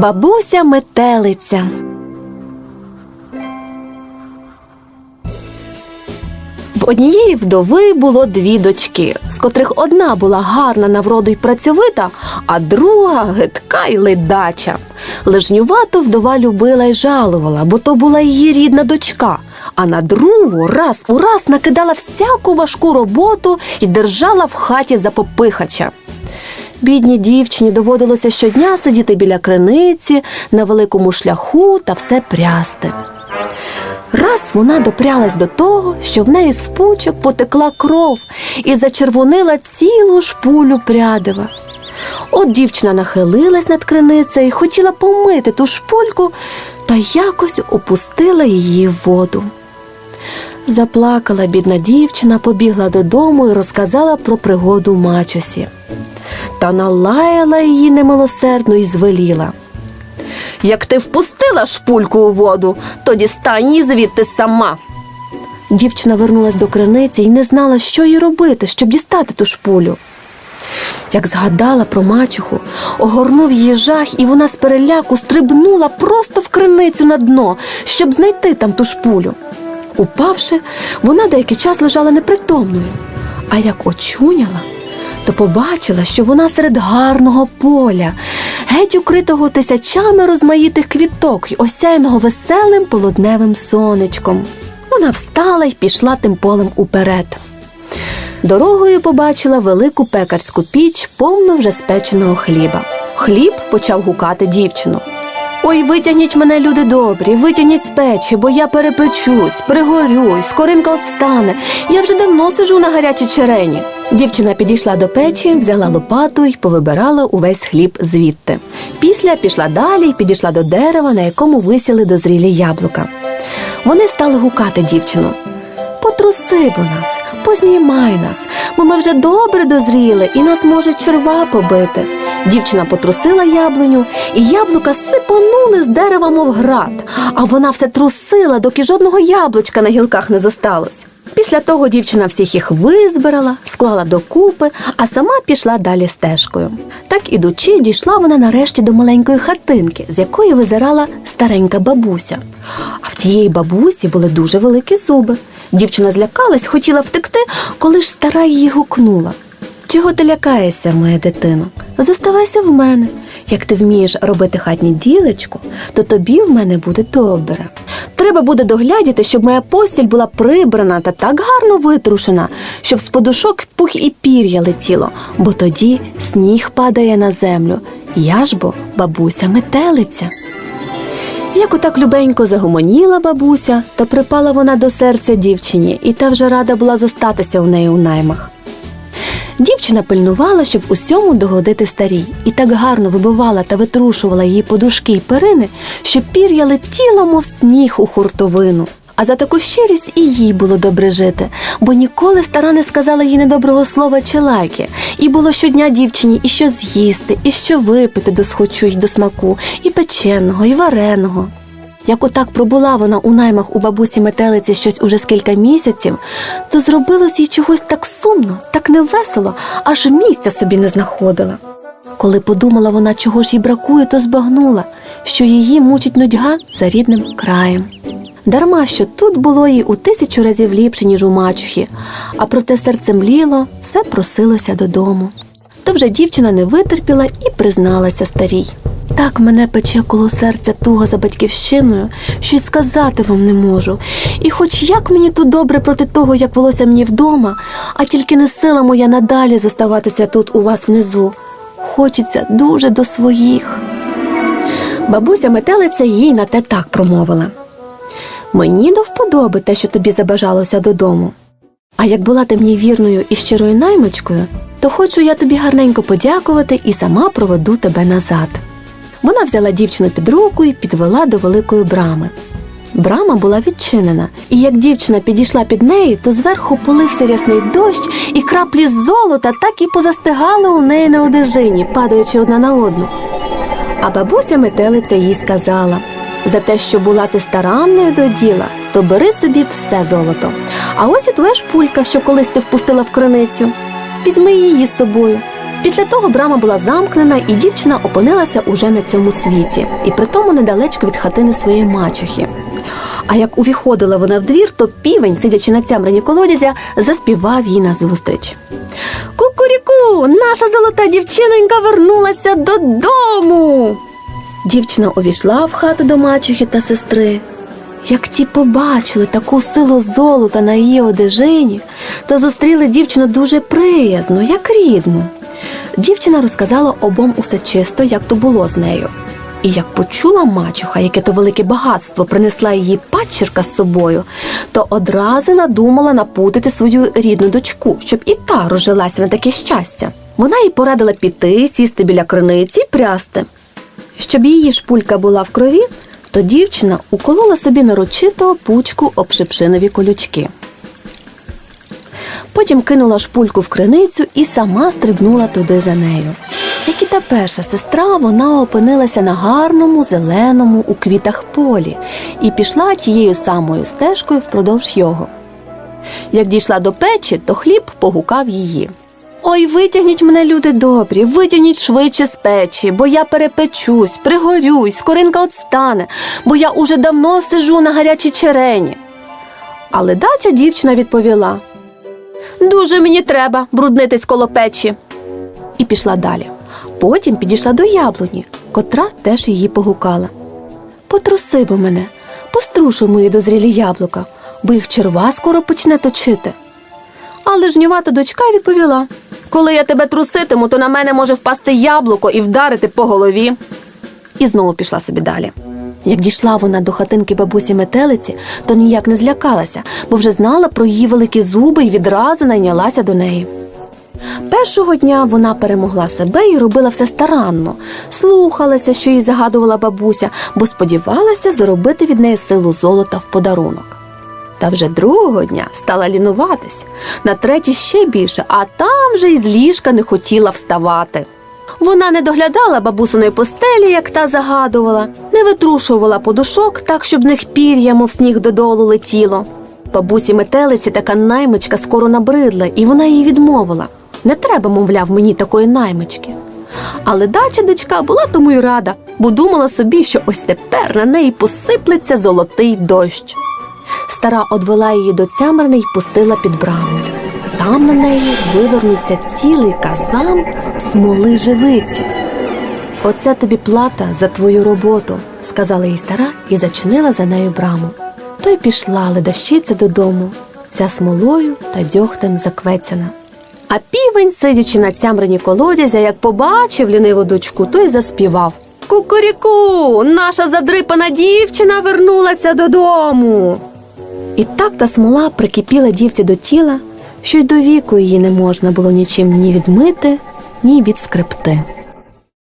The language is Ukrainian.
Бабуся метелиця. В однієї вдови було дві дочки, з котрих одна була гарна на вроду й працьовита, а друга гидка й ледача. Лежнювату вдова любила й жалувала, бо то була її рідна дочка. А на другу раз у раз накидала всяку важку роботу і держала в хаті за попихача. Бідній дівчині доводилося щодня сидіти біля криниці на великому шляху та все прясти. Раз вона допрялась до того, що в неї з пучок потекла кров і зачервонила цілу шпулю прядива. От дівчина нахилилась над криницею і хотіла помити ту шпульку, та якось опустила її в воду. Заплакала бідна дівчина, побігла додому і розказала про пригоду мачусі. Та налаяла її немилосердно і звеліла. Як ти впустила шпульку у воду, то дістань її звідти сама. Дівчина вернулась до криниці і не знала, що їй робити, щоб дістати ту шпулю. Як згадала про мачуху, огорнув її жах, і вона з переляку стрибнула просто в криницю на дно, щоб знайти там ту шпулю. Упавши, вона деякий час лежала непритомною, а як очуняла, то побачила, що вона серед гарного поля, геть укритого тисячами розмаїтих квіток й осяяного веселим полудневим сонечком. Вона встала й пішла тим полем уперед. Дорогою побачила велику пекарську піч, повну вже спеченого хліба. Хліб почав гукати дівчину. Ой, витягніть мене, люди добрі, витягніть з печі, бо я перепечусь, пригорю, й скоринка отстане. Я вже давно сижу на гарячій черені. Дівчина підійшла до печі, взяла лопату й повибирала увесь хліб звідти. Після пішла далі й підійшла до дерева, на якому висіли дозрілі яблука. Вони стали гукати дівчину. Потруси бо нас, познімай нас, бо ми вже добре дозріли і нас може черва побити. Дівчина потрусила яблуню, і яблука сипонули з дерева, мов град, а вона все трусила, доки жодного яблучка на гілках не зосталось. Після того дівчина всіх їх визбирала, склала докупи, а сама пішла далі стежкою. Так ідучи, дійшла вона нарешті до маленької хатинки, з якої визирала старенька бабуся. А в тієї бабусі були дуже великі зуби. Дівчина злякалась, хотіла втекти, коли ж стара її гукнула. Чого ти лякаєшся, моя дитино? Зоставайся в мене. Як ти вмієш робити хатнє ділечко, то тобі в мене буде добре. Треба буде доглядіти, щоб моя постіль була прибрана та так гарно витрушена, щоб з подушок пух і пір'я летіло, бо тоді сніг падає на землю. Я ж бо бабуся метелиця. Як отак любенько загомоніла бабуся, то припала вона до серця дівчині, і та вже рада була зостатися у неї у наймах. Дівчина пильнувала, щоб усьому догодити старій, і так гарно вибивала та витрушувала її подушки й перини, що пір'я летіло, мов сніг у хуртовину. А за таку щирість і їй було добре жити, бо ніколи стара не сказала їй недоброго слова чи лайки. І було щодня дівчині і що з'їсти, і що випити до схочу й до смаку, і печеного, і вареного. Як отак пробула вона у наймах у бабусі метелиці щось уже з кілька місяців, то зробилось їй чогось так сумно, так невесело, аж місця собі не знаходила. Коли подумала вона, чого ж їй бракує, то збагнула, що її мучить нудьга за рідним краєм. Дарма, що тут було їй у тисячу разів ліпше, ніж у мачухі, а проте серце мліло, все просилося додому. То вже дівчина не витерпіла і призналася старій. Так мене пече коло серця туга за батьківщиною, що й сказати вам не можу. І хоч як мені тут добре проти того, як велося мені вдома, а тільки не сила моя надалі зоставатися тут у вас внизу. Хочеться дуже до своїх. Бабуся метелиця їй на те так промовила. Мені до вподоби те, що тобі забажалося додому. А як була ти мені вірною і щирою наймичкою, то хочу я тобі гарненько подякувати і сама проведу тебе назад. Вона взяла дівчину під руку і підвела до великої брами. Брама була відчинена, і як дівчина підійшла під неї, то зверху полився рясний дощ, і краплі золота так і позастигали у неї на одежині, падаючи одна на одну. А бабуся метелиця їй сказала за те, що була ти старанною до діла, то бери собі все золото. А ось і твоя шпулька, що колись ти впустила в криницю. Візьми її з собою. Після того брама була замкнена, і дівчина опинилася уже на цьому світі, і притому недалечко від хатини своєї мачухи. А як увіходила вона в двір, то півень, сидячи на цямрені колодязя, заспівав їй назустріч. Кукуріку, наша золота дівчинонька вернулася додому. Дівчина увійшла в хату до мачухи та сестри. Як ті побачили таку силу золота на її одежині, то зустріли дівчину дуже приязно, як рідну. Дівчина розказала обом усе чисто, як то було з нею. І як почула мачуха, яке то велике багатство принесла її падчірка з собою, то одразу надумала напутити свою рідну дочку, щоб і та розжилася на таке щастя. Вона їй порадила піти, сісти біля криниці і прясти. Щоб її шпулька була в крові, то дівчина уколола собі нарочито пучку об шипшинові колючки. Потім кинула шпульку в криницю і сама стрибнула туди за нею. Як і та перша сестра, вона опинилася на гарному, зеленому у квітах полі і пішла тією самою стежкою впродовж його. Як дійшла до печі, то хліб погукав її. Ой, витягніть мене, люди добрі, витягніть швидше з печі, бо я перепечусь, пригорюсь, скоринка отстане, бо я уже давно сижу на гарячій черені. Але дача дівчина відповіла: Дуже мені треба бруднитись коло печі. І пішла далі. Потім підійшла до яблуні, котра теж її погукала. Потруси бо мене, пострушуй мої дозрілі яблука, бо їх черва скоро почне точити. Але жнювата дочка відповіла: Коли я тебе труситиму, то на мене може впасти яблуко і вдарити по голові. І знову пішла собі далі. Як дійшла вона до хатинки бабусі метелиці, то ніяк не злякалася, бо вже знала про її великі зуби і відразу найнялася до неї. Першого дня вона перемогла себе і робила все старанно, слухалася, що їй загадувала бабуся, бо сподівалася заробити від неї силу золота в подарунок. Та вже другого дня стала лінуватись, на третій ще більше, а там вже й з ліжка не хотіла вставати. Вона не доглядала бабусиної постелі, як та загадувала, не витрушувала подушок так, щоб з них пір'я, мов сніг додолу летіло. Бабусі метелиці така наймичка скоро набридла, і вона їй відмовила. Не треба, мовляв, мені такої наймички. Але дача дочка була тому й рада, бо думала собі, що ось тепер на неї посиплеться золотий дощ. Стара одвела її до цямрини й пустила під браму. Там на неї вивернувся цілий казан смоли живиці. Оце тобі плата за твою роботу, сказала їй стара і зачинила за нею браму. То й пішла ледащиця додому, вся смолою та дьогтем заквецяна. А півень, сидячи на цямрині колодязя, як побачив ліниву дочку, то й заспівав. Кукуріку, наша задрипана дівчина вернулася додому. І так та смола прикипіла дівці до тіла, що й до віку її не можна було нічим ні відмити, ні відскребти.